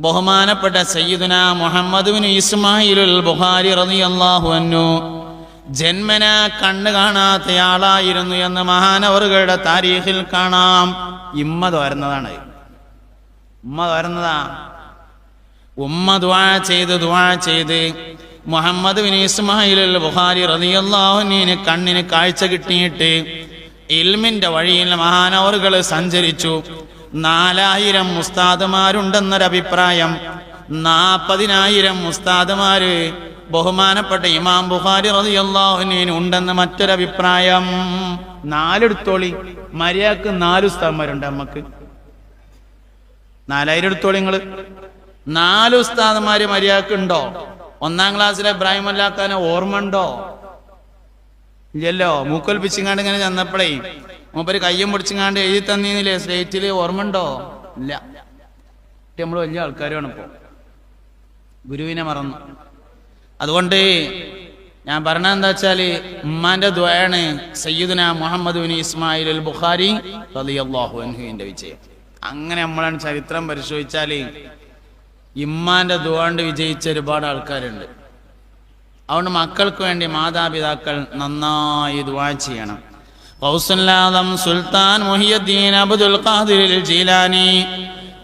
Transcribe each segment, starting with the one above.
ബഹുമാനപ്പെട്ട സയ്യിദുന മുഹമ്മദ് ഇസ്മായിലുൽ ഇസ്മായിലുൽ ബുഖാരി റളിയല്ലാഹു അൻഹു. ജന്മന കണ്ണു കാണാത്തയാളായിരുന്നു എന്ന് മഹാനവറുകളുടെ താരീഖിൽ കാണാം. ഇമ്മ തോരുന്നതാണ്. ഉമ്മ തോരുന്നതാ. ഉമ്മ ദുആ ചെയ്ത് ദുആ ചെയ്ത് മുഹമ്മദ് ബിൻ ഇസ്മായിലുൽ ബുഖാരി റതിയല്ലാഹുനീന് കണ്ണിന് കാഴ്ച കിട്ടിയിട്ട് ഇൽമിന്റെ വഴിയിൽ മഹാനവറുകൾ സഞ്ചരിച്ചു. നാലായിരം മുസ്താദുമാരുണ്ടെന്നൊരഭിപ്രായം നാപ്പതിനായിരം മുസ്താദുമാര് ബഹുമാനപ്പെട്ട ഇമാം ബുഖാരി റളിയല്ലാഹുവിന് ഉണ്ടെന്ന് മറ്റൊരഭിപ്രായം. നാലെടുത്തോളി. മര്യാദയ്ക്ക് നാല് ഉസ്താദന്മാരുണ്ട് അമ്മയ്ക്ക് നാലായിരം എടുത്തോളി നിങ്ങൾ നാല് ഉസ്താദന്മാര് മര്യാദയ്ക്ക് ഉണ്ടോ ഒന്നാം ക്ലാസ്സിലെ ഇബ്രാഹിം അല്ലാക്കാനെ ഓർമ്മ ഉണ്ടോ ഇല്ലല്ലോ. മൂക്കൊൽപ്പിച്ചിങ്ങാണ്ട് ഇങ്ങനെ ചെന്നപ്പോഴേ മൂപ്പര് കയ്യും പിടിച്ചിങ്ങാണ്ട് എഴുതി തന്നീന്നില്ലേ? സ്ലേറ്റിൽ ഓർമ്മ ഉണ്ടോ ഇല്ല നമ്മൾ വലിയ ആൾക്കാരാണ് ഇപ്പോ. ഗുരുവിനെ മറന്നു. അതുകൊണ്ട് ഞാൻ പറഞ്ഞ എന്താ വെച്ചാൽ ഉമ്മാന്റെ ദ്വയാണ് സയ്യിദുന Muhammad bin Ismail al Bukhari റളിയല്ലാഹു വിജയം. അങ്ങനെ നമ്മളാണ് ചരിത്രം പരിശോധിച്ചാൽ ഇമ്മാന്റെ ദ്വാണ്ട് വിജയിച്ച ഒരുപാട് ആൾക്കാരുണ്ട്. അതുകൊണ്ട് മക്കൾക്ക് വേണ്ടി മാതാപിതാക്കൾ നന്നായി ദുആ ചെയ്യണം. ഗൗസുല്ലാദം Sultan Muhiyuddin Abdul Qadir Jilani.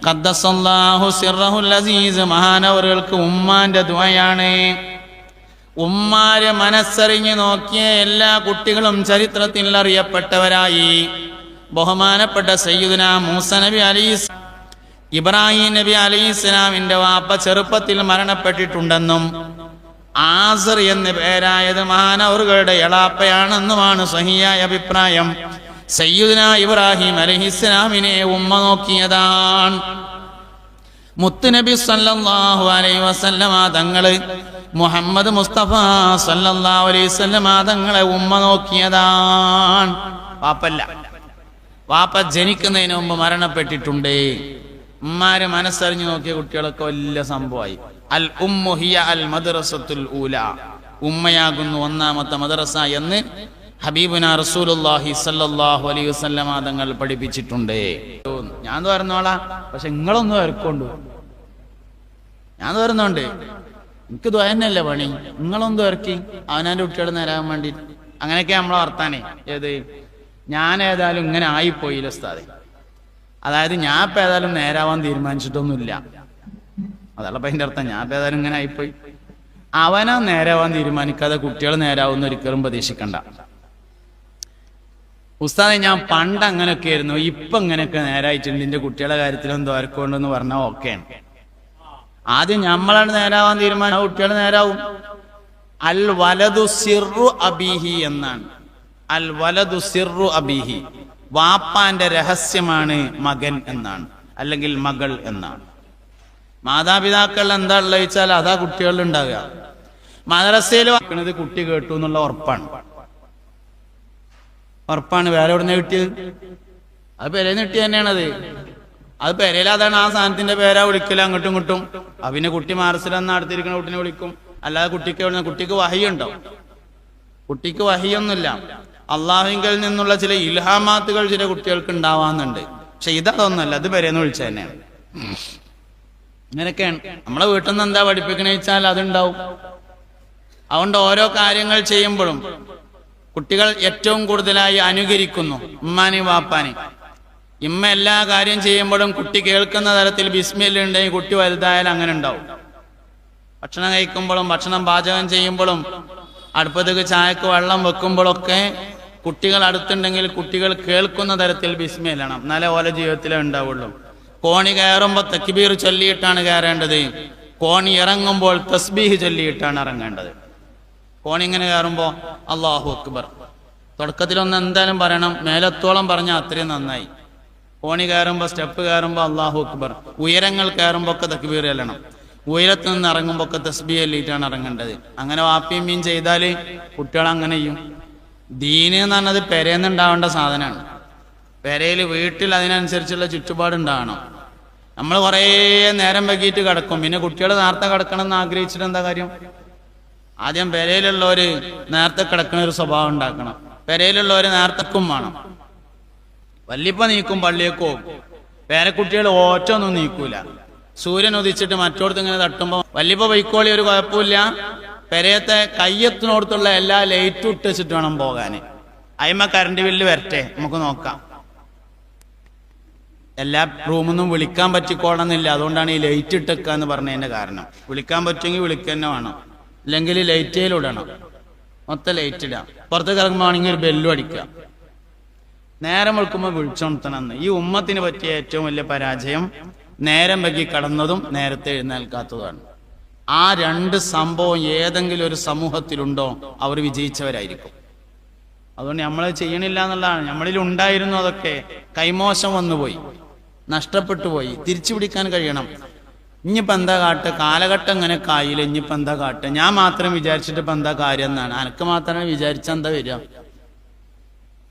ഖദ്ദസല്ലാഹു സിർറഹുൽ അസീസ് മഹാനവറുകൾക്ക് ഉമ്മാന്റെ ദുആയാണ്. ഉമ്മാരെ മനസ്സറിഞ്ഞു നോക്കിയ എല്ലാ കുട്ടികളും ചരിത്രത്തിൽ അറിയപ്പെട്ടവരായി. ബഹുമാനപ്പെട്ട സയ്യിദുന മൂസ നബി അലീസ് ഇബ്രാഹിം നബി അലൈഹി ഇസ്ലാമിന്റെ വാപ്പ ചെറുപ്പത്തിൽ മരണപ്പെട്ടിട്ടുണ്ടെന്നും ആസർ എന്ന് പേരായത് മഹാനവറുകളുടെ എളാപ്പയാണെന്നുമാണ് സഹിയായ അഭിപ്രായം. സയ്യുദിന ഇബ്രാഹിം അലഹിസ്ലാമിനെ ഉമ്മ നോക്കിയതാണ്. മുത്തുനബി സല്ലല്ലാഹു അലൈഹി വസല്ലമ തങ്ങൾ മുഹമ്മദ് മുസ്തഫ സല്ലല്ലാഹു അലൈഹി വസല്ലമ തങ്ങളെ ഉമ്മ നോക്കിയതാണ്. വാപ്പല്ല. വാപ്പ ജനിക്കുന്നതിന് മുമ്പ് മരണപ്പെട്ടിട്ടുണ്ട്. ഉമ്മാര് മനസ്സറിഞ്ഞു നോക്കിയ കുട്ടികളൊക്കെ വലിയ സംഭവമായി. അൽ ഉമ്മുഹിയ അൽ മദ്രസത്തുൽ ഊല. ഉമ്മയാകുന്നു ഒന്നാമത്തെ മദ്രസ എന്ന് ഹബീബുന റസൂലുള്ളാഹി സല്ലല്ലാഹു അലൈഹി വസല്ലമ തങ്ങൾ പഠിപ്പിച്ചിട്ടുണ്ട്. ഞാൻ തോരുന്നോളാ. പക്ഷെ നിങ്ങളൊന്നും ഇറക്കൊണ്ടു ഞാൻ തോരുന്നുണ്ട്. എനിക്ക് ദ്വയന്നല്ലേ പണി? നിങ്ങളൊന്നും ഇറക്കി അവനാന്റെ കുട്ടികൾ നേരാൻ വേണ്ടി. അങ്ങനെയൊക്കെ നമ്മളെ വർത്താനേ. ഏത്? ഞാൻ ഏതായാലും ഇങ്ങനെ ആയിപ്പോയില്ല സ്ഥാതെ അതായത് ഞാൻ ഇപ്പൊ ഏതായാലും നേരാവാൻ തീരുമാനിച്ചിട്ടൊന്നുമില്ല. അതല്ല അപ്പൊ അതിന്റെ അർത്ഥം. ഞാൻ ഏതായാലും ഇങ്ങനെ ആയിപ്പോയി. അവനാ നേരാവാൻ തീരുമാനിക്കാതെ കുട്ടികൾ നേരാവുന്ന ഒരിക്കലും പ്രതീക്ഷിക്കണ്ട. ഉസ്താദെ ഞാൻ പണ്ട് അങ്ങനെയൊക്കെ ആയിരുന്നു. ഇപ്പൊ ഇങ്ങനെയൊക്കെ നേരായിട്ടുണ്ട്. എന്റെ കുട്ടികളുടെ കാര്യത്തിലും തോരക്കൊണ്ടെന്ന് പറഞ്ഞാൽ ഓക്കെയാണ് ആദ്യം നമ്മളാണ് നേരാവാൻ തീരുമാനം. കുട്ടികൾ നേരാവും. അൽ വലതു സിറു അബീഹി എന്നാണ്. അൽ വലതു സിറു അബീഹി. വാപ്പാന്റെ രഹസ്യമാണ് മകൻ എന്നാണ്. അല്ലെങ്കിൽ മകൾ എന്നാണ്. മാതാപിതാക്കൾ എന്താ ഉള്ളത് വെച്ചാൽ അതാ കുട്ടികളിൽ ഉണ്ടാകുക മദ്രസയിൽ വാക്കണത് കുട്ടി കേട്ടു എന്നുള്ള ഉറപ്പാണ്. ഉറപ്പാണ്. വേറെ എവിടെ കിട്ടിയത്? അത് പെരേന്ന് കിട്ടിയ തന്നെയാണത്. അത് പെരയിൽ അതാണ് ആ സാധനത്തിന്റെ പേരാ വിളിക്കല. അങ്ങോട്ടും ഇങ്ങോട്ടും. ആ പിന്നെ കുട്ടി മാർസിലെന്ന് അടുത്തിരിക്കുന്ന കുട്ടിനെ വിളിക്കും. അല്ലാതെ കുട്ടിക്ക് എവിടെ കുട്ടിക്ക് വഹിയുണ്ടോ കുട്ടിക്ക് വഹിയൊന്നുമില്ല. അള്ളാഹുങ്കിൽ നിന്നുള്ള ചില ഇൽഹാമാത്തുകൾ ചില കുട്ടികൾക്ക് ഉണ്ടാവാന്നുണ്ട്. പക്ഷെ ഇതൊന്നുമല്ല അത് പെരേന്ന് വിളിച്ചു തന്നെയാണ്. ഇങ്ങനെയൊക്കെയാണ്. നമ്മളെ വീട്ടിൽ നിന്ന് എന്താ പഠിപ്പിക്കണേ വെച്ചാൽ അതുണ്ടാവും. അതുകൊണ്ട് ഓരോ കാര്യങ്ങൾ ചെയ്യുമ്പോഴും കുട്ടികൾ ഏറ്റവും കൂടുതലായി അനുകരിക്കുന്നു ഉമ്മാനെ വാപ്പാനെ ഇമ്മ എല്ലാ കാര്യം ചെയ്യുമ്പോഴും കുട്ടി കേൾക്കുന്ന തരത്തിൽ ബിസ്മില്ലുണ്ടെങ്കിൽ കുട്ടി വലുതായാലും അങ്ങനെ ഉണ്ടാവും. ഭക്ഷണം കഴിക്കുമ്പോഴും ഭക്ഷണം പാചകം ചെയ്യുമ്പോഴും അടുപ്പത്തേക്ക് ചായക്ക് വെള്ളം വെക്കുമ്പോഴൊക്കെ കുട്ടികൾ അടുത്തുണ്ടെങ്കിൽ കുട്ടികൾ കേൾക്കുന്ന തരത്തിൽ ബിസ്മില്ലണം എന്നാലേ ഓല ജീവിതത്തിലേ ഉണ്ടാവുള്ളൂ. കോണി കയറുമ്പോൾ തക്ബീർ ചൊല്ലിയിട്ടാണ് കയറേണ്ടത്. കോണി ഇറങ്ങുമ്പോൾ തസ്ബീഹ് ചൊല്ലിയിട്ടാണ് ഇറങ്ങേണ്ടത്. കോണി ഇങ്ങനെ കയറുമ്പോൾ അള്ളാഹു അക്ബർ. തുടക്കത്തിലൊന്ന് എന്തായാലും പറയണം മേലത്തോളം പറഞ്ഞാൽ അത്രയും നന്നായി. കോണി കയറുമ്പോൾ സ്റ്റെപ്പ് കയറുമ്പോൾ അള്ളാഹു അക്ബർ. ഉയരങ്ങൾ കയറുമ്പോൾ ഒക്കെ തക്ബീർ ചെല്ലണം. ഉയരത്ത് നിന്ന് ഇറങ്ങുമ്പോൾ ഒക്കെ തസ്ബി ചൊല്ലിയിട്ടാണ് ഇറങ്ങേണ്ടത്. അങ്ങനെ വാപ്പിയും മീൻ ചെയ്താൽ കുട്ടികൾ അങ്ങനെ ചെയ്യും. ദീന് എന്ന് പറഞ്ഞത് പെരേന്നുണ്ടാവേണ്ട സാധനമാണ് പെരയിൽ വീട്ടിൽ അതിനനുസരിച്ചുള്ള ചുറ്റുപാടുണ്ടാവണം. നമ്മൾ കുറേ നേരം വൈകിട്ട് കിടക്കും. പിന്നെ കുട്ടികൾ നേരത്തെ കിടക്കണം എന്ന് ആഗ്രഹിച്ചിട്ട് എന്താ കാര്യം? ആദ്യം പെരയിലുള്ളവര് നേരത്തെ കിടക്കുന്ന ഒരു സ്വഭാവം ഉണ്ടാക്കണം. പെരയിലുള്ളവര് നേരത്തെക്കും വേണം. വല്യപ്പ നീക്കും പള്ളിയേക്കോ പേരക്കുട്ടികൾ ഓറ്റൊന്നും നീക്കൂല. സൂര്യൻ ഉദിച്ചിട്ട് മറ്റോടത്ത് ഇങ്ങനെ തട്ടുമ്പോൾ വല്യപ്പ വൈക്കോളി ഒരു കുഴപ്പമില്ല. പെരയത്തെ കയ്യത്തിനോടത്തുള്ള എല്ലാ ലൈറ്റും ഇട്ട് വെച്ചിട്ട് വേണം പോകാൻ അയിമ കറണ്ട് ബില്ല് വരട്ടെ നമുക്ക് നോക്കാം. എല്ലാ റൂമൊന്നും വിളിക്കാൻ പറ്റിക്കോണമെന്നില്ല അതുകൊണ്ടാണ് ഈ ലൈറ്റ് ഇട്ടേക്കുക എന്ന് പറഞ്ഞതിന്റെ കാരണം. വിളിക്കാൻ പറ്റുമെങ്കിൽ വിളിക്കന്നെ വേണം. അല്ലെങ്കിൽ ലൈറ്റേലിടണം മൊത്തം ലൈറ്റ് ഇടാം. പുറത്തേക്ക് ഇറങ്ങുമ്പോഴാണെങ്കിൽ ഒരു ബെല്ലും അടിക്കുക നേരം വെക്കുമ്പോൾ വിളിച്ചോണത്തണമെന്ന് ഈ ഉമ്മത്തിന് പറ്റിയ ഏറ്റവും വലിയ പരാജയം നേരം വൈകി കടന്നതും നേരത്തെ എഴുന്നേൽക്കാത്തതുമാണ്. ആ രണ്ട് സംഭവം ഏതെങ്കിലും ഒരു സമൂഹത്തിലുണ്ടോ അവർ വിജയിച്ചവരായിരിക്കും. അതുകൊണ്ട് നമ്മൾ ചെയ്യണില്ല എന്നുള്ളതാണ്. നമ്മളിൽ ഉണ്ടായിരുന്നു അതൊക്കെ. കൈമോശം വന്നുപോയി. നഷ്ടപ്പെട്ടു പോയി. തിരിച്ചു പിടിക്കാൻ കഴിയണം. ഇനിയിപ്പോ എന്താ കാട്ട്? കാലഘട്ടം ഇങ്ങനെ കായില്ല ഇനിയിപ്പോ എന്താ കാട്ട്? ഞാൻ മാത്രം വിചാരിച്ചിട്ട് ഇപ്പൊ എന്താ കാര്യം എന്നാണ്. അനക്ക് മാത്രമേ വിചാരിച്ച എന്താ വരിക?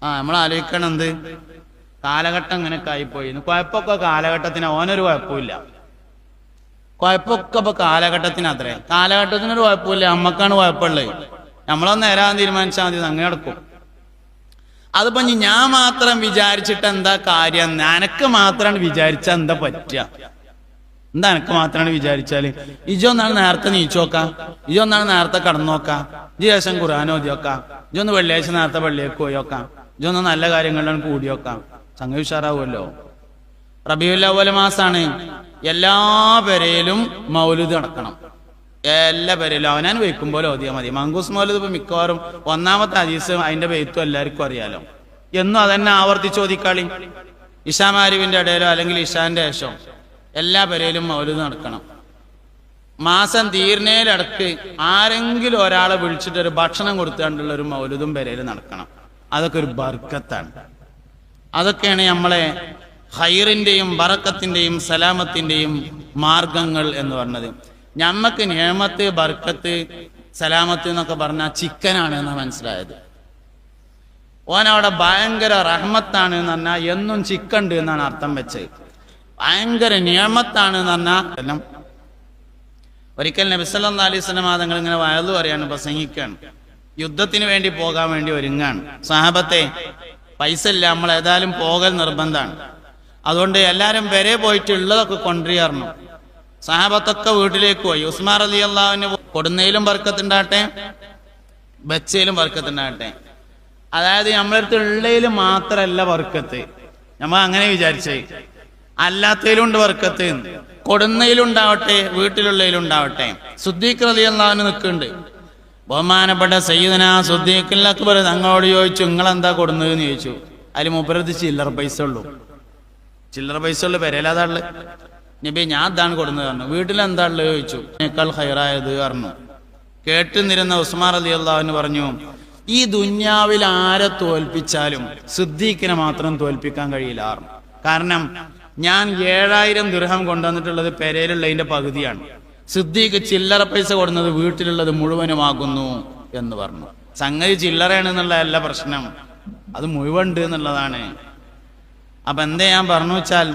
ആ നമ്മൾ ആലോചിക്കണം എന്ത്? കാലഘട്ടം ഇങ്ങനെ കായിപ്പോയി കുഴപ്പമൊക്കെ കാലഘട്ടത്തിന് ഓനൊരു കുഴപ്പമില്ല കുഴപ്പമൊക്കെ ഇപ്പൊ കാലഘട്ടത്തിന് അത്രേ. കാലഘട്ടത്തിനൊരു കുഴപ്പമില്ല നമ്മക്കാണ് കുഴപ്പമുള്ളത്. നമ്മളൊന്ന് നേരാൻ തീരുമാനിച്ചാൽ മതി. അങ്ങനെ നടക്കും. അതിപ്പോ ഞാൻ മാത്രം വിചാരിച്ചിട്ട് എന്താ കാര്യം? നനക്ക് മാത്രമാണ് വിചാരിച്ച എന്താ പറ്റുക? എന്താ എനക്ക് മാത്രമാണ് വിചാരിച്ചാൽ? ഇജോ ഒന്നാണ് നേരത്തെ നീച്ചോക്കാം ഇജൊന്നാണ് നേരത്തെ കടന്നോക്കാം ഇജ് ശേഷം നോക്കാം. ഓതിയോക്കാം ഒന്ന് വെള്ളിയാഴ്ച നേരത്തെ പള്ളിയേക്ക് പോയോക്കാം ഒന്ന് നല്ല കാര്യങ്ങളിലാണ് കൂടിയോക്കാം സംഗതി ഉഷാറാവുമല്ലോ. റബിയുല്ല മാസാണ്. എല്ലാ പേരയിലും മൗലുദ് നടക്കണം. എല്ലാ പേരിലും അവനാൻ വയ്ക്കുമ്പോൾ ഓതിയാൽ മതി. മങ്കൂസ് മോലത് ഇപ്പൊ മിക്കവാറും ഒന്നാമത്തെ ഹദീസ് അതിന്റെ വെയ്ത്തും എല്ലാവർക്കും അറിയാലോ. എന്നും അതന്നെ ഇഷാ ഇഷാമാരിവിന്റെ ഇടയിലോ അല്ലെങ്കിൽ ഇഷാന്റെ ശേഷം എല്ലാ പേരയിലും മൗലത് നടക്കണം. മാസം തീർന്നേലടക്ക് ആരെങ്കിലും ഒരാളെ വിളിച്ചിട്ട് ഒരു ഭക്ഷണം കൊടുത്തുകൊണ്ടുള്ള ഒരു മൗലതും പെരയിൽ നടക്കണം. അതൊക്കെ ഒരു ബർക്കത്താണ്. അതൊക്കെയാണ് നമ്മളെ ഹൈറിന്റെയും ബറക്കത്തിന്റെയും സലാമത്തിന്റെയും മാർഗങ്ങൾ എന്ന് പറഞ്ഞത്. ഞമ്മക്ക് നിയമത്ത് ബർക്കത്ത് സലാമത്ത് എന്നൊക്കെ പറഞ്ഞാൽ ചിക്കനാണ് എന്നാ മനസ്സിലായത്. ഓനവിടെ ഭയങ്കര റഹ്മത്താണ് എന്ന് പറഞ്ഞാൽ എന്നും ചിക്കണ്ട് എന്നാണ് അർത്ഥം വെച്ചത്. ഭയങ്കര നിയമത്താണ് എന്ന് പറഞ്ഞാൽ ഒരിക്കൽ നബിസല്ലാ അലൈഹി തങ്ങൾ ഇങ്ങനെ വയലു പറയാണ് പ്രസംഗിക്കാണ് യുദ്ധത്തിന് വേണ്ടി പോകാൻ വേണ്ടി ഒരുങ്ങാണ്. സാഹബത്തെ പൈസ ഇല്ല നമ്മൾ ഏതായാലും പോകൽ നിർബന്ധമാണ്. അതുകൊണ്ട് എല്ലാരും വരെ പോയിട്ട് ഉള്ളതൊക്കെ കൊണ്ടുവരികയായിരുന്നു സാഹബത്തൊക്കെ വീട്ടിലേക്ക് പോയി. ഉസ്മാർ അലി അള്ളാഹുവിന് കൊടുന്നയിലും വർക്കത്തുണ്ടാകട്ടെ ബച്ചയിലും വർക്കത്തുണ്ടാകട്ടെ. അതായത് നമ്മളടുത്ത് ഉള്ളയിൽ മാത്രമല്ല വർക്കത്ത്. നമ്മൾ അങ്ങനെ വിചാരിച്ചേ. അല്ലാത്തതിലും ഉണ്ട് ബർക്കത്ത് വീട്ടിലുള്ളതിലുണ്ടാവട്ടെ സുദ്ദീഖ് റലി അള്ളാഹുവിന് നിൽക്കുന്നുണ്ട്. ബഹുമാനപ്പെട്ട സയ്യിദന സുദ്ദീഖിൽ അക്ബർ തങ്ങളോട് ചോദിച്ചു നിങ്ങൾ നിങ്ങളെന്താ കൊടുന്നതെന്ന് ചോദിച്ചു? അതിൽ മുപ്പരത്ത് ചില്ലറ പൈസ ഉള്ളൂ. ചില്ലറ പൈസ ഉള്ളു പെരയിലാതാ ഉള്ളത് നബി ഞാൻ അതാണ് കൊടുന്നത് പറഞ്ഞു. ഉള്ളത് ചോദിച്ചു. എന്നേക്കാൾ ഹൈറായത് പറഞ്ഞു. കേട്ടുനിരുന്ന ഉസ്മാൻ അലി അള്ളാഹുവിന് പറഞ്ഞു ഈ ദുന്യാവിൽ ആരെ തോൽപ്പിച്ചാലും സിദ്ദീഖിനെ മാത്രം തോൽപ്പിക്കാൻ കഴിയില്ല. കാരണം ഞാൻ ഏഴായിരം ദുർഹം കൊണ്ടുവന്നിട്ടുള്ളത് പെരയിലുള്ളതിന്റെ പകുതിയാണ്. സിദ്ദീഖ് ചില്ലറ പൈസ കൊടുന്നത് വീട്ടിലുള്ളത് മുഴുവനുമാകുന്നു എന്ന് പറഞ്ഞു. സംഗതി ചില്ലറയാണ് എന്നുള്ള അല്ല പ്രശ്നം. അത് മുഴുവൻ ഉണ്ട് എന്നുള്ളതാണ്. അപ്പൊ എന്താ ഞാൻ പറഞ്ഞു വെച്ചാൽ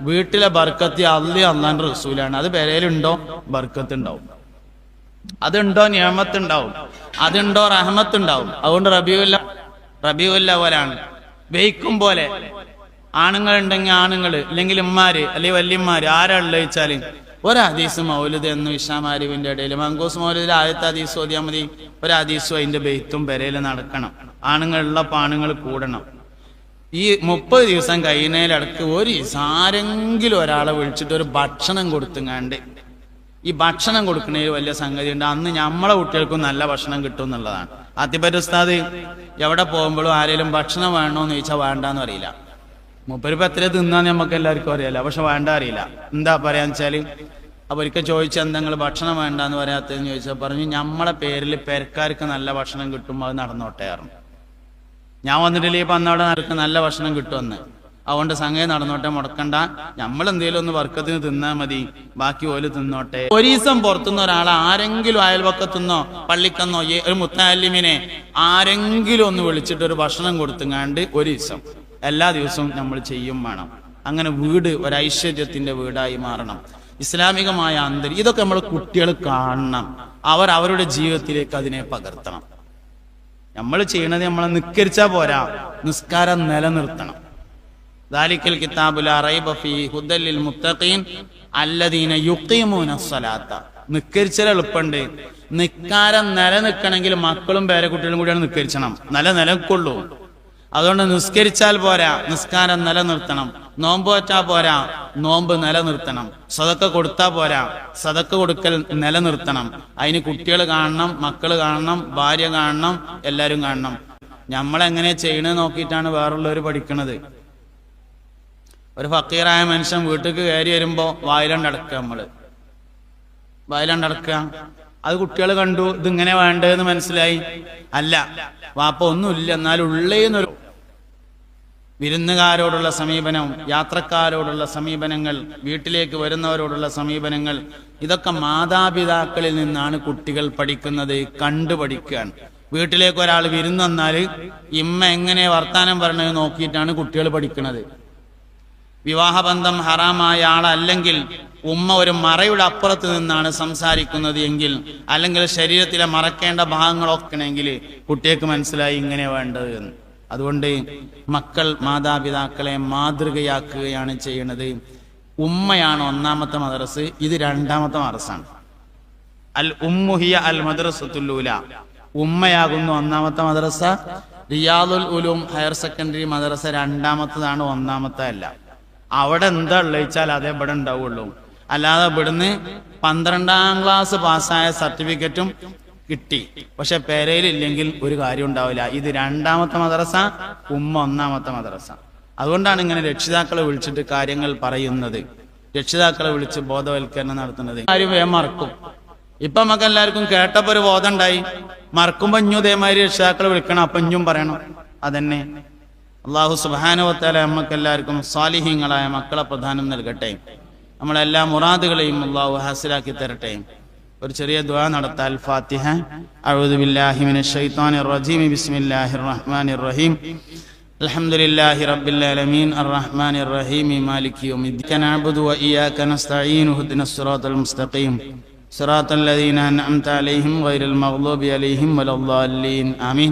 വീട്ടിലെ ബർക്കത്തി അള്ളി അന്നാൻ റസൂലാണ്. അത് പെരയിലുണ്ടോ ബർക്കത്ത് ഉണ്ടാവും അതുണ്ടോ? നിയമത്ത് ഉണ്ടാവും അതുണ്ടോ? റഹമത്ത് ഉണ്ടാവും അതുകൊണ്ട് റബിയുല്ല റബിയുല്ല പോലാണ്. വെയ്ക്കും പോലെ. ആണുങ്ങൾ ഉണ്ടെങ്കിൽ ആണുങ്ങൾ അല്ലെങ്കിൽ ഉമ്മാര് അല്ലെങ്കിൽ വല്യമ്മാര് ആരാ ഉള്ളത് വെച്ചാൽ ഒരു ഹദീസ് മൗലിദ് എന്ന് ഇഷാമാരിവിന്റെ ഇടയിൽ മങ്കോസ് മൗലുദിൽ ആദ്യത്തെ ഹദീസ് ഓതിയാൽ മതി. ഒരു ഹദീസും അതിന്റെ ബെയ്ത്തും പെരയിൽ നടക്കണം. ആണുങ്ങളുള്ള പാണുങ്ങൾ കൂടണം. ഈ മുപ്പത് ദിവസം കഴിയുന്നതിലടക്ക് ഒരു ആരെങ്കിലും ഒരാളെ വിളിച്ചിട്ട് ഒരു ഭക്ഷണം കൊടുത്തുങ്ങാണ്ട് ഈ ഭക്ഷണം കൊടുക്കുന്നതിൽ വലിയ സംഗതി ഉണ്ട് അന്ന് നമ്മളെ കുട്ടികൾക്കും നല്ല ഭക്ഷണം കിട്ടും എന്നുള്ളതാണ്. ഉസ്താദ് എവിടെ പോകുമ്പോഴും ആരെങ്കിലും ഭക്ഷണം വേണോന്ന് ചോദിച്ചാൽ വേണ്ടാന്ന് അറിയില്ല മുപ്പരിപ്പ് എത്ര തിന്നാന്ന് നമുക്ക് എല്ലാവർക്കും അറിയാലോ. പക്ഷെ വേണ്ട അറിയില്ല. എന്താ പറയാന്ന് വെച്ചാൽ അപ്പൊ ഒരിക്കൽ ചോദിച്ചാൽ എന്തെങ്കിലും ഭക്ഷണം വേണ്ടാന്ന് പറയാത്തതെന്ന് ചോദിച്ചാൽ പറഞ്ഞു നമ്മളെ പേരിൽ പെരക്കാർക്ക് നല്ല ഭക്ഷണം കിട്ടുമ്പോൾ അത് നടന്നോട്ടെ പറഞ്ഞു. ഞാൻ വന്നിട്ടില്ലേ ഇപ്പൊ അന്നവിടെ നടക്ക് നല്ല ഭക്ഷണം കിട്ടുമെന്ന്. അതുകൊണ്ട് സംഗതി നടന്നോട്ടെ മുടക്കണ്ട. നമ്മൾ എന്തെങ്കിലും ഒന്ന് വർക്കത്തിന് തിന്നാ മതി. ബാക്കി ഓൽ തിന്നോട്ടെ. ഒരീസം പുറത്തുനിന്ന് ഒരാളെ ആരെങ്കിലും അയൽവക്കത്തുനിന്നോ പള്ളിക്കന്നോ ഒരു മുത്താലിമിനെ ആരെങ്കിലും ഒന്ന് വിളിച്ചിട്ട് ഒരു ഭക്ഷണം കൊടുത്തുങ്ങാണ്ട് ഒരീസം എല്ലാ ദിവസവും നമ്മൾ ചെയ്യും വേണം. അങ്ങനെ വീട് ഒരു ഐശ്വര്യത്തിന്റെ വീടായി മാറണം. ഇസ്ലാമികമായ അന്തരി ഇതൊക്കെ നമ്മൾ കുട്ടികൾ കാണണം. അവർ അവരുടെ ജീവിതത്തിലേക്ക് അതിനെ പകർത്തണം. നമ്മൾ ചെയ്യണത് നമ്മളെ നിസ്കരിച്ചാൽ പോരാ. നിസ്കാരം നിലനിർത്തണം. ദാലിക്കൽ കിതാബുല ഫീ ഹുദല്ലിൽ മുത്തഖീൻ അല്ലദീന യുഖീമൂന സ്വലാത്ത. നിസ്കരിച്ചാൽ എളുപ്പമുണ്ട്. നിക്കാരം നിലനിൽക്കണമെങ്കിൽ മക്കളും പേരക്കുട്ടികളും കൂടിയാണ് നിക്കരിച്ചണം നില നിലക്കൊള്ളൂ. അതുകൊണ്ട് നിസ്കരിച്ചാൽ പോരാ നിസ്കാരം നിലനിർത്തണം. നോമ്പ് വറ്റാ പോരാ നോമ്പ് നിലനിർത്തണം. സതക്ക കൊടുത്താ പോരാ സതക്ക കൊടുക്കൽ നിലനിർത്തണം. അതിന് കുട്ടികൾ കാണണം മക്കൾ കാണണം ഭാര്യ കാണണം എല്ലാവരും കാണണം. നമ്മളെങ്ങനെ ചെയ്യണത് നോക്കിയിട്ടാണ് വേറുള്ളവർ പഠിക്കണത്. ഒരു ഫക്കീറായ മനുഷ്യൻ വീട്ടിലേക്ക് കയറി വരുമ്പോ വായിലണ്ടടക്കുക നമ്മൾ. വായിലണ്ടടക്കുക. അത് കുട്ടികൾ കണ്ടു ഇതിങ്ങനെ വേണ്ടതെന്ന് മനസ്സിലായി. അല്ല വാപ്പ ഒന്നുമില്ല എന്നാൽ ഉള്ളേന്നൊരു വിരുന്നുകാരോടുള്ള സമീപനം യാത്രക്കാരോടുള്ള സമീപനങ്ങൾ വീട്ടിലേക്ക് വരുന്നവരോടുള്ള സമീപനങ്ങൾ ഇതൊക്കെ മാതാപിതാക്കളിൽ നിന്നാണ് കുട്ടികൾ പഠിക്കുന്നത് കണ്ടു പഠിക്കാൻ വീട്ടിലേക്ക് ഒരാൾ വിരുന്ന് വന്നാൽ ഇമ്മ എങ്ങനെ വർത്താനം പറഞ്ഞത് നോക്കിയിട്ടാണ് കുട്ടികൾ പഠിക്കുന്നത് വിവാഹബന്ധം ഹറാമായ ആളല്ലെങ്കിൽ ഉമ്മ ഒരു മറയുടെ അപ്പുറത്ത് നിന്നാണ് സംസാരിക്കുന്നത് എങ്കിൽ അല്ലെങ്കിൽ ശരീരത്തിലെ മറക്കേണ്ട ഭാഗങ്ങളൊക്കെയാണെങ്കിൽ കുട്ടിക്ക് മനസ്സിലായി ഇങ്ങനെ വേണ്ടത് എന്ന്. അതുകൊണ്ട് മക്കൾ മാതാപിതാക്കളെ മാതൃകയാക്കുകയാണ് ചെയ്യുന്നത് ഉമ്മയാണ് ഒന്നാമത്തെ മദ്രസ് ഇത് രണ്ടാമത്തെ മദ്രസാണ്. അൽ ഉമ്മുഹിയ അൽ മദ്രസത്തുല്ലൂല ഉമ്മയാകുന്നു ഒന്നാമത്തെ മദ്രസ റിയാദുൽ ഉലൂം ഹയർ സെക്കൻഡറി മദ്രസ രണ്ടാമത്തതാണ് ഒന്നാമത്തെ അല്ല. അവിടെ എന്താ ഉള്ളച്ചാൽ അതേ ഇവിടെ ഉണ്ടാവുള്ളൂ. അല്ലാതെ ഇവിടുന്ന് പന്ത്രണ്ടാം ക്ലാസ് പാസ്സായ സർട്ടിഫിക്കറ്റും കിട്ടി. പക്ഷെ പെരയിലില്ലെങ്കിൽ ഒരു കാര്യം ഉണ്ടാവില്ല. ഇത് രണ്ടാമത്തെ മദ്രസ ഉമ്മ ഒന്നാമത്തെ മദ്രസ. അതുകൊണ്ടാണ് ഇങ്ങനെ രക്ഷിതാക്കളെ വിളിച്ചിട്ട് കാര്യങ്ങൾ പറയുന്നത്. രക്ഷിതാക്കളെ വിളിച്ച് ബോധവൽക്കരണം നടത്തുന്നത്. കാര്യം വേ മറക്കും. ഇപ്പൊ നമുക്ക് എല്ലാവർക്കും കേട്ടപ്പോ ഒരു ബോധം ഉണ്ടായി. മറക്കുമ്പോ ഇഞ്ഞു ഇതേമാതിരി രക്ഷിതാക്കളെ വിളിക്കണം. അപ്പൊ ഇഞ്ഞും പറയണം. അതന്നെ. അള്ളാഹു സുബാനുവത്താല നമുക്ക് എല്ലാവർക്കും സാലിഹ്യങ്ങളായ മക്കളെ പ്രധാനം നൽകട്ടെ നമ്മളെല്ലാ മുറാദുകളെയും അള്ളാഹു ഹാസിലാക്കി തരട്ടെ ഒരു ചെറിയ ദുആ നടത്താൽ ഫാത്തിഹ അഊദു ബില്ലാഹി മിനശ് ശൈത്വാനിർ റജീം ബിസ്മില്ലാഹിർ റഹ്മാനിർ റഹീം الحمد لله رب العالمين الرحمن الرحيم مالك يوم الدين إياك نعبد وإياك نستعين اهدنا الصراط المستقيم صراط الذين أنعمت عليهم غير المغضوب عليهم ولا الضالين آمين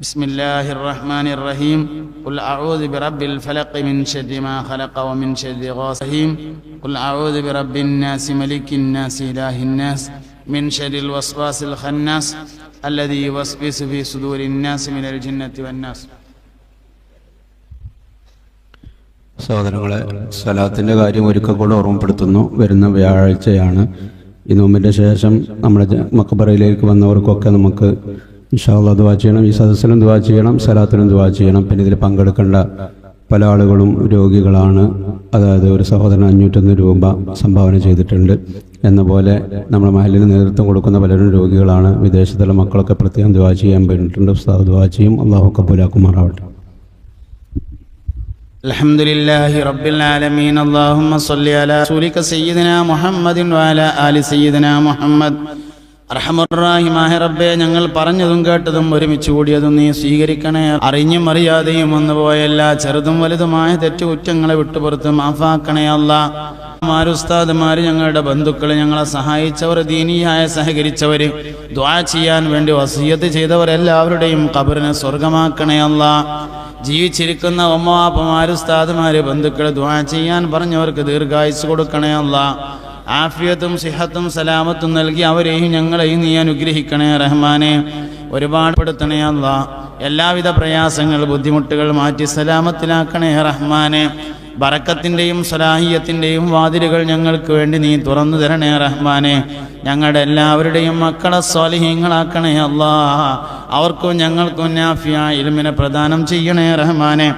بسم الله الرحمن الرحيم قل أعوذ برب الفلق من شر ما خلق ومن شر غاسق قل أعوذ برب الناس ملك الناس إله الناس من شر الوسواس الخناس الذي يوسوس في صدور الناس من الجنة والناس സഹോദരങ്ങളെ സലാത്തിന്റെ കാര്യം ഒരിക്കൽ കൂടെ ഓർമ്മപ്പെടുത്തുന്നു വരുന്ന വ്യാഴാഴ്ചയാണ് ഈ നോമ്പിന്റെ ശേഷം നമ്മുടെ ജ- മക്കബറയിലേക്ക് വന്നവർക്കൊക്കെ നമുക്ക് ഇൻഷാല്ല ദുവാ ചെയ്യണം ഈ സദസ്സിലും ദുവാ ചെയ്യണം സലാത്തിലും ദുവാ ചെയ്യണം പിന്നെ ഇതിൽ പങ്കെടുക്കേണ്ട പല ആളുകളും രോഗികളാണ് അതായത് ഒരു സഹോദരൻ അഞ്ഞൂറ്റൊന്ന് രൂപ സംഭാവന ചെയ്തിട്ടുണ്ട് എന്ന പോലെ നമ്മുടെ മഹലിന് നേതൃത്വം കൊടുക്കുന്ന പലരും രോഗികളാണ് വിദേശത്തുള്ള മക്കളൊക്കെ പ്രത്യേകം ദുവാ ചെയ്യാൻ വേണ്ടിയിട്ടുണ്ട് ഉസ്താദ് ദുവാ ചെയ്യും അള്ളാഹു കബൂലാക്കുമാറാവട്ടെ الحمد لله رب العالمين اللهم صل على رسولك سيدنا محمد وعلى آل سيدنا محمد അർഹമുറാഹിമായ റബ്ബെ ഞങ്ങൾ പറഞ്ഞതും കേട്ടതും ഒരുമിച്ച് കൂടിയതും നീ സ്വീകരിക്കണേ. അറിഞ്ഞും അറിയാതെയും വന്നുപോയ എല്ലാ ചെറുതും വലുതുമായ തെറ്റുകുറ്റങ്ങളെ വിട്ടുപുറത്ത് മാഫാക്കണേ അല്ല. ഉസ്താദുമാര് ഞങ്ങളുടെ ബന്ധുക്കൾ ഞങ്ങളെ സഹായിച്ചവർ ദീനിയായ സഹകരിച്ചവര് ദ്വാ ചെയ്യാൻ വേണ്ടി വസീയത്ത് ചെയ്തവരെല്ലാവരുടെയും കബറിനെ സ്വർഗമാക്കണേ അല്ല. ജീവിച്ചിരിക്കുന്ന ഉമ്മാപ്പമാര് ഉസ്താദുമാര് ബന്ധുക്കളെ ദ്വാ ചെയ്യാൻ പറഞ്ഞവർക്ക് ദീർഘായുസ് കൊടുക്കണേ അല്ല. ആഫിയത്തും സിഹത്തും സലാമത്തും നൽകി അവരെയും ഞങ്ങളെയും നീ അനുഗ്രഹിക്കണേ റഹ്മാനെ. ഒരുപാട് പെടുത്തണേ അല്ല എല്ലാവിധ പ്രയാസങ്ങൾ ബുദ്ധിമുട്ടുകൾ മാറ്റി സലാമത്തിലാക്കണേ റഹ്മാനെ. ബറക്കത്തിന്റെയും സലാഹിയത്തിന്റെയും വാതിലുകൾ ഞങ്ങൾക്ക് വേണ്ടി നീ തുറന്നു തരണേ റഹ്മാനെ. ഞങ്ങളുടെ എല്ലാവരുടെയും മക്കളെ സ്വാലിഹീങ്ങളാക്കണേ അല്ലാ അവർക്കും ഞങ്ങൾക്കും നാഫിയ ഇൽമിനെ പ്രദാനം ചെയ്യണേ റഹ്മാനെ.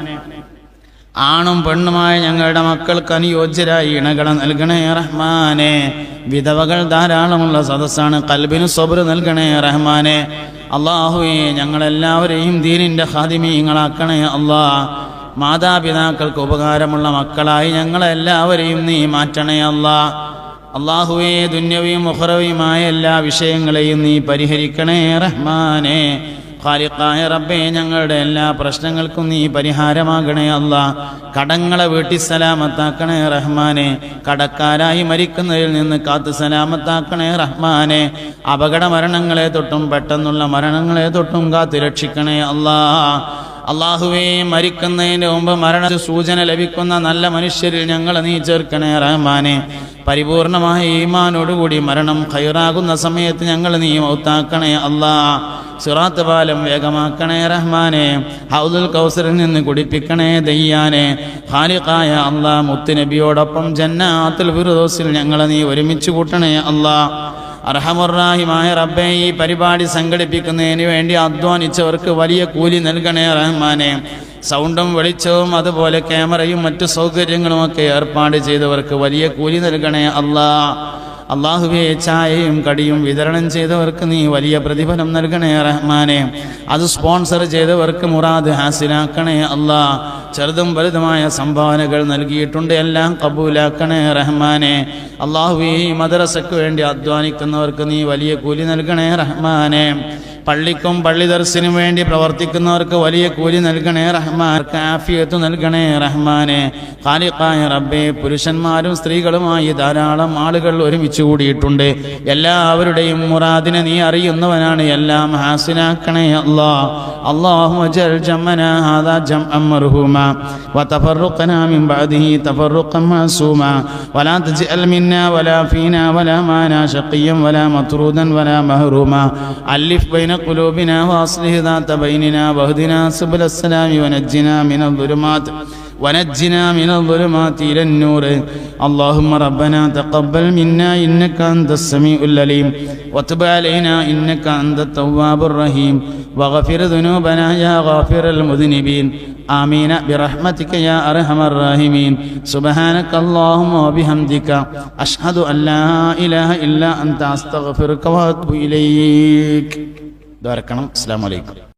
ആണും പെണ്ണുമായ ഞങ്ങളുടെ മക്കൾക്ക് അനുയോജ്യരായി ഇണകളെ നൽകണേ റഹ്മാനെ. വിധവകൾ ധാരാളമുള്ള സദസ്സാണ് കൽബിന് സബർ നൽകണേ റഹ്മാനെ. അള്ളാഹുവേ ഞങ്ങളെല്ലാവരെയും ദീനിന്റെ ഹാദിമീങ്ങളാക്കണേ അള്ളാ. മാതാപിതാക്കൾക്ക് ഉപകാരമുള്ള മക്കളായി ഞങ്ങളെല്ലാവരെയും നീ മാറ്റണേ അല്ലാ അള്ളാഹുവേ ദുന്യവയും മുഹറവയുമായ എല്ലാ വിഷയങ്ങളെയും നീ പരിഹരിക്കണേ റഹ്മാനെ. ഖാലിഖായ റബ്ബേ ഞങ്ങളുടെ എല്ലാ പ്രശ്നങ്ങൾക്കും നീ പരിഹാരമാകണേ അല്ല. കടങ്ങളെ വീട്ടി സലാമത്താക്കണേ റഹ്മാനെ. കടക്കാരായി മരിക്കുന്നതിൽ നിന്ന് കാത്ത് സലാമത്താക്കണേ റഹ്മാനെ. അപകട മരണങ്ങളെ തൊട്ടും പെട്ടെന്നുള്ള മരണങ്ങളെ തൊട്ടും കാത്തു രക്ഷിക്കണേ അല്ലാ. അള്ളാഹുവേ മരിക്കുന്നതിന് മുമ്പ് മരണ സൂചന ലഭിക്കുന്ന നല്ല മനുഷ്യരിൽ ഞങ്ങൾ നീ ചേർക്കണേ റഹ്മാനെ. പരിപൂർണമായ ഈമാനോടുകൂടി മരണം ഖൈറാകുന്ന സമയത്ത് ഞങ്ങൾ നീ മൗത്താക്കണേ അല്ലാ. സിറാത്ത് പാലം വേഗമാക്കണേ റഹ്മാനെ. ഹൗദുൽ കൗസറിൽ നിന്ന് കുടിപ്പിക്കണേ ദയ്യാനെ. ഹാലിഖായ അള്ളാ മുത്തുനബിയോടൊപ്പം ജന്നാത്തിൽ ഫിറുദോസിൽ ഞങ്ങളെ നീ ഒരുമിച്ച് കൂട്ടണേ അല്ലാ. അർഹമുറാഹിമായ റബ്ബെ ഈ പരിപാടി സംഘടിപ്പിക്കുന്നതിന് വേണ്ടി അധ്വാനിച്ചവർക്ക് വലിയ കൂലി നൽകണേ റഹ്മാനെ. സൗണ്ടും വെളിച്ചവും അതുപോലെ ക്യാമറയും മറ്റു സൗകര്യങ്ങളുമൊക്കെ ഏർപ്പാട് ചെയ്തവർക്ക് വലിയ കൂലി നൽകണേ അല്ലാ അള്ളാഹുവെ ചായയും കടിയും വിതരണം ചെയ്തവർക്ക് നീ വലിയ പ്രതിഫലം നൽകണേ റഹ്മാനെ. അത് സ്പോൺസർ ചെയ്തവർക്ക് മുറാദ് ഹാസിലാക്കണേ അള്ളാ ചെറുതും വലുതുമായ സംഭാവനകൾ നൽകിയിട്ടുണ്ട് എല്ലാം കബൂലാക്കണേ റഹ്മാനെ. അള്ളാഹുവെ ഈ മദ്രസയ്ക്ക് വേണ്ടി അധ്വാനിക്കുന്നവർക്ക് നീ വലിയ കൂലി നൽകണേ റഹ്മാനെ. പള്ളിക്കും പള്ളി ദർശനും വേണ്ടി പ്രവർത്തിക്കുന്നവർക്ക് വലിയ കൂലി നൽകണേ റഹ്മാൻ ആഫിയത്ത് നൽകണേ റഹ്മാനെ ഖാലിഖായ റബ്ബെ പുരുഷന്മാരും സ്ത്രീകളുമായി ധാരാളം ആളുകൾ ഒരുമിച്ച് കൂടിയിട്ടുണ്ട് എല്ലാവരുടെയും മുറാദിനെ നീ അറിയുന്നവനാണ് എല്ലാം ഹാസിനാക്കണേ അല്ലാ اللهم اجعل جمعنا هذا جمعا مرحوما وتفرقنا من بعده تفرقا معصوما ولا تجعل منا ولا فينا ولا معنا شقيا ولا مطرودا ولا مهروما ألف بين قلوبنا وأصلح ذات بيننا واهدنا سبل السلام ونجنا من الظلمات ونجنا من الظلمات إلى النور اللهم ربنا تقبل منا إنك أنت السميع العليم وتب علينا إنك أنت التواب الرحيم واغفر ذنوبنا يا غافر المذنبين آمين برحمتك يا أرحم الراحمين سبحانك اللهم وبحمدك أشهد أن لا إله إلا أنت أستغفرك وأتوب إليك ദ്വാരക്കണം അസ്സാം വലൈക്കും